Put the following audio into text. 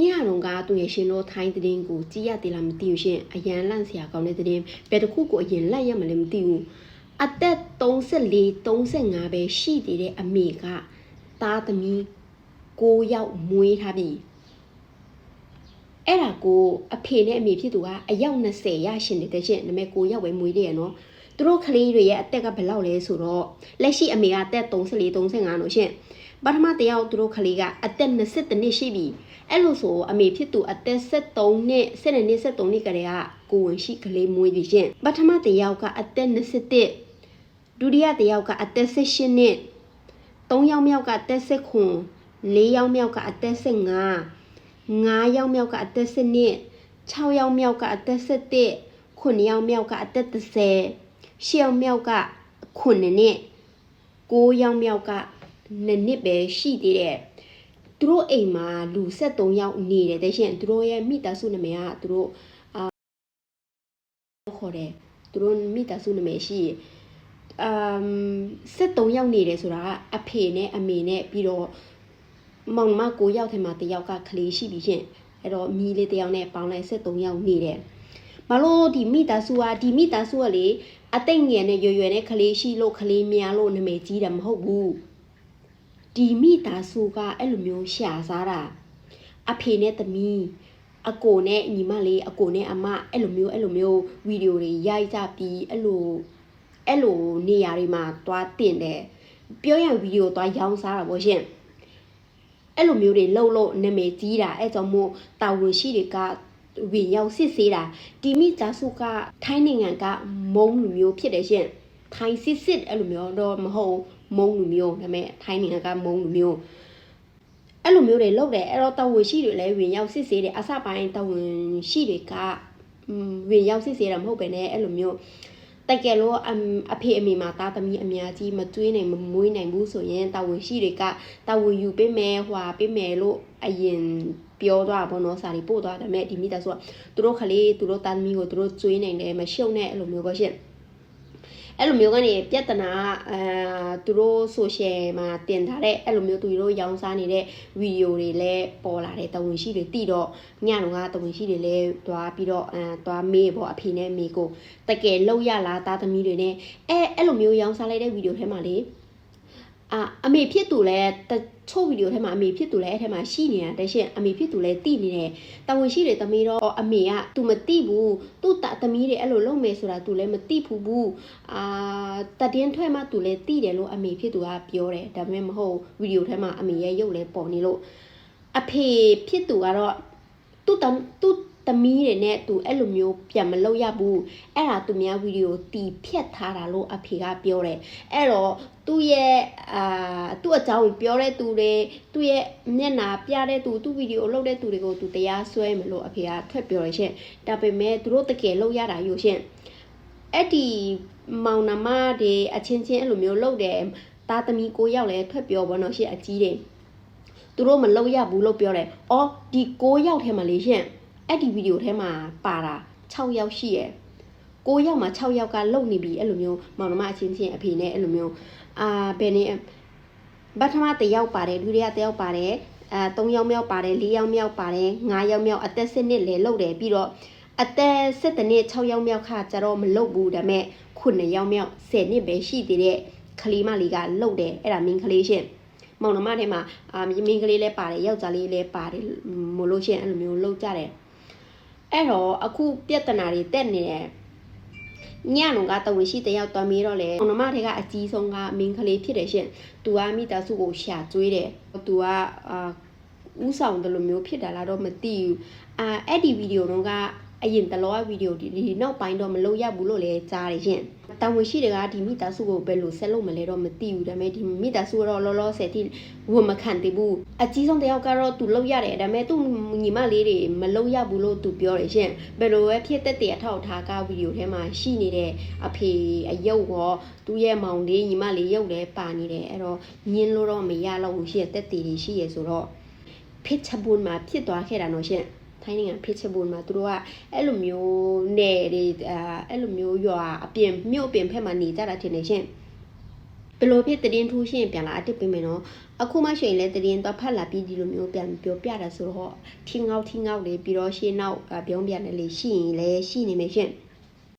ညတော့ကသူရဲ့ရှင်တို့ထိုင်းတဲ့င်းကိုကြည်ရသေးလားမသိဘူးရှင်အရန်လန့်စရာကောင်းတဲ့တဲ့င်းဘယ်တစ်ခုကိုအရင်လက်ရမလဲမသိဘူးအသက်34 35ပဲရှိသေးတဲ့အမေကသားသမီး6ယောက်မွေးထားပြီအဲ့ဒါကိုအဖေနဲ့အမေဖြစ်သူကအယောက်20ရရှင်နေတဲ့ရှင်နမဲ6ယောက်ပဲမွေးတယ်ရနော်သူတို့ကလေးတွေရဲ့အသက်ကဘယ်လောက်လဲဆိုတော့လက်ရှိအမေကအသက်34 35လို့ရှင် ပထမတယောက်သူတို့ကလေးကအသက်20နှစ်ရှိပြီအဲ့လိုဆိုအမေဖြစ်သူအသက်73နှစ်72နှစ်73နှစ်ကလေးကကိုဝင်ရှိကလေးမွေးပြီရှင်ပထမတယောက်ကအသက်21ဒုတိယတယောက်ကအသက်18နှစ်3ယောက်မြောက်ကအသက်19 4ယောက်မြောက်ကအသက်15 9ယောက်မြောက်ကအသက်7နှစ်6ယောက်မြောက်ကအသက်7 9ယောက်မြောက်ကအသက်30 10ယောက်မြောက်က9နှစ်9ယောက်မြောက်က 2နှစ်ပဲရှိသေးတယ်သူတို့အိမ်မှာလူ73ယောက်နေတယ်တဲ့ရှင်သူတို့ရဲ့မိသားစုနာမည်ကသူတို့အာခေါ်တယ်သူတို့မိသားစုနာမည်ရှိအမ်73ယောက်နေတယ်ဆိုတာကအဖေနဲ့အမေနဲ့ပြီးတော့မောင်နှမ9ယောက်ထဲမှာတစ်ယောက်ကကလေးရှိပြီရှင်အဲ့တော့မိလေးတစ်ယောက်နဲ့ပေါင်းလိုက်73ယောက်နေတယ်ဘာလို့ဒီမိသားစုကဒီမိသားစုကလေအသိငယ်နဲ့ရွယ်ရွယ်နဲ့ကလေးရှိလို့ကလေးများလို့နာမည်ကြီးတာမဟုတ်ဘူး ဒီမိသားစုကအဲ့လိုမျိုးရှာစားတာအဖေနဲ့သမီးအကိုနဲ့ညီမလေးအကိုနဲ့အမအဲ့လိုမျိုးအဲ့လိုမျိုးဗီဒီယိုတွေရိုက်ကြပြီးအဲ့လိုအဲ့လိုနေရာတွေမှာသွားတင်တယ်ပြောရရင်ဗီဒီယိုသွားရောင်းစားတာပေါ့ရှင်အဲ့လိုမျိုးတွေလှုပ်လို့နာမည်ကြီးတာအဲ့ကြောင့်မို့တာဝန်ရှိတွေကဝင်ရောက်စစ်ဆေးတာဒီမိသားစုကထိုင်းနိုင်ငံကမုံလူမျိုးဖြစ်တယ်ရှင် ထိုင်းစစ်စစ်အဲ့လိုမျိုးတော့မဟုတ်မုံလူမျိုးဒါပေမဲ့ထိုင်းနိုင်ငံကမုံလူမျိုးအဲ့လိုမျိုးတွေလုပ်တယ်အဲ့တော့တာဝန်ရှိတွေလည်းဝင်ရောက်စစ်ဆေးတယ်အစပိုင်းတာဝန်ရှိတွေကอืมဝင်ရောက်စစ်ဆေးတာမဟုတ်ပဲねအဲ့လိုမျိုးတကယ်လို့အဖေအမေမှာတာသမီအများကြီးမကျွေးနိုင်မမွေးနိုင်ဘူးဆိုရင်တာဝန်ရှိတွေကတာဝန်ယူပေးမယ်ဟွာပေးမယ်လို့အရင်ပြောသွားဘောနော်စာရီပို့သွားတယ်မဲ့ဒီမိသားစုကသူတို့ခလေးသူတို့တာသမီကိုသူတို့ကျွေးနိုင်တယ်မရှုံနဲ့အဲ့လိုမျိုးပေါ့ရှင် အဲ့လိုမျိုးကနေပြဿနာအဲသူတို့ social မှာတင်ထားတဲ့အဲ့လိုမျိုးသူတို့ရောင်းစားနေတဲ့ဗီဒီယိုတွေလည်းပေါ်လာတယ်တဝင်ရှိတွေတိတော့ညတော့ကတဝင်ရှိတွေလည်းသွားပြီးတော့အဲသွားမေးပေါ့အဖေနဲ့မေကိုတကယ်လောက်ရလားသားသမီးတွေနဲ့အဲအဲ့လိုမျိုးရောင်းစားလိုက်တဲ့ဗီဒီယိုထဲမှာလေ အာအမေဖြစ်သူလဲတချို့ဗီဒီယိုထဲမှာအမေဖြစ်သူလဲအဲ့ထဲမှာရှိနေတာတရှင်အမေဖြစ်သူလဲတိနေတယ်တာဝန်ရှိတယ်သမီးတော့အမေက तू မတိဘူးသူ့တာသမီးတွေအဲ့လိုလုပ်မယ်ဆိုတာ तू လည်းမတိဘူးဘူးအာတည်င်းထွက်မှ तू လည်းတိတယ်လို့အမေဖြစ်သူကပြောတယ်ဒါပေမဲ့မဟုတ်ဗီဒီယိုထဲမှာအမေရဲ့ရုပ်လဲပေါ်နေလို့အဖေဖြစ်သူကတော့သူ့တသူ့ သမီးတွေနဲ့သူအဲ့လိုမျိုးပြန်မလုပ်ရဘူးအဲ့ဒါသူများဗီဒီယိုတီဖြတ်ထားတာလို့အဖေကပြောတယ်အဲ့တော့သူ့ရဲ့အာသူ့အကြောင်းပြောတဲ့သူတွေသူ့ရဲ့မျက်နာပြတဲ့သူသူ့ဗီဒီယိုလုပ်တဲ့သူတွေကိုသူတရားစွဲမလို့အဖေကထွက်ပြောရရှင်ဒါပေမဲ့သူတို့တကယ်လုပ်ရတာယူရှင်အဲ့ဒီမောင်နှမတွေအချင်းချင်းအဲ့လိုမျိုးလုပ်တယ်သားသမီးကိုရောက်လဲထွက်ပြောဘောနော်ရှင်အကြီးတယ်သူတို့မလုပ်ရဘူးလို့ပြောတယ်။အော်ဒီ6ယောက်ထဲမှာလေရှင် အဲ့ဒီဗီဒီယိုထဲမှာပါတာ6ယောက်ရှိရယ်9ယောက်မှာ6ယောက်ကလုံနေပြီအဲ့လိုမျိုးမောင်နှမအချင်းချင်းအဖေနဲ့အဲ့လိုမျိုးအာဘယ်နေပထမတယောက်ပါတယ်ဒုတိယတယောက်ပါတယ်အဲ3ယောက်မြောက်ပါတယ်4ယောက်မြောက်ပါတယ်5ယောက်မြောက်အသက်7နှစ်လဲလုံတယ်ပြီးတော့အသက်7နှစ်6ယောက်မြောက်ခါကျတော့မလုံဘူးဒါပေမဲ့9ယောက်မြောက်10နှစ်ပဲရှိသေးတဲ့ကလေးမလေးကလုံတယ်အဲ့ဒါမင်းကလေးရှင်မောင်နှမထဲမှာအာမင်းကလေးလည်းပါတယ်ယောက်ျားလေးလည်းပါတယ်မလို့ရှင်အဲ့လိုမျိုးလုံကြတယ် အဲ့တော့အခုပြဿနာတွေတက်နေတယ်ညလုံးကတဝင်ရှိတယောက်တွားမေးတော့လေအောင်နမတွေကအကြီးဆုံးကမင်းကလေးဖြစ်တယ်ရှင်။ तू ကမိသားစုကိုရှာကျွေးတယ်။ तू ကအာဥဆောင်တယ်လို့မျိုးဖြစ်တာလားတော့မသိဘူး။အာအဲ့ဒီဗီဒီယိုတော့က အရင်တလောဗီဒီယိုဒီဒီနောက်ပိုင်းတော့မလုပ်ရဘူးလို့လည်းကြားတယ်ရှင်။တာဝန်ရှိတွေကဒီမိသားစုကိုဘယ်လိုဆက်လုပ်မလဲတော့မသိဘူးဒါပေမဲ့ဒီမိသားစုကတော့လောလောဆယ်ထိဝန်မခံသေးဘူး။အကြီးဆုံးတယောက်ကတော့သူလုပ်ရတယ်ဒါပေမဲ့သူ့ညီမလေးတွေမလုပ်ရဘူးလို့သူပြောတယ်ရှင်။ဘယ်လိုပဲဖြစ်တဲ့တဲ့အထောက်ထားကဗီဒီယိုထဲမှာရှိနေတဲ့အဖေအယုတ်ရောသူ့ရဲ့မောင်လေးညီမလေးရုပ်လည်းပါနေတယ်အဲ့တော့ညင်းလို့တော့မရတော့ဘူးရှင်တက်တည်တွေရှိရဆိုတော့ဖြစ်ချပွန်မှာဖြစ်သွားခဲ့တာနော်ရှင်။ ထိုင်းနိုင်ငံဖြစ်ချစ်ဖို့မှာသူတို့ကအဲ့လိုမျိုးနယ်တွေအဲအဲ့လိုမျိုးရွာအပြင်မြို့အပြင်ဖက်မှာနေကြတာထင်တယ်ရှင်ဘယ်လိုဖြစ်တည်င်းထူးရှင်းပြန်လာအတစ်ပေးမယ်နော်အခုမှရှိရင်လည်းတည်င်းတော့ဖတ်လာပြီးဒီလိုမျိုးပြန်ပြောပြတာဆိုတော့ထင်းငေါက်ထင်းငေါက်လေးပြီးတော့ရှင်းနောက်ပြောင်းပြန်တယ်လေရှိရင်လည်းရှိနေမယ်ရှင်။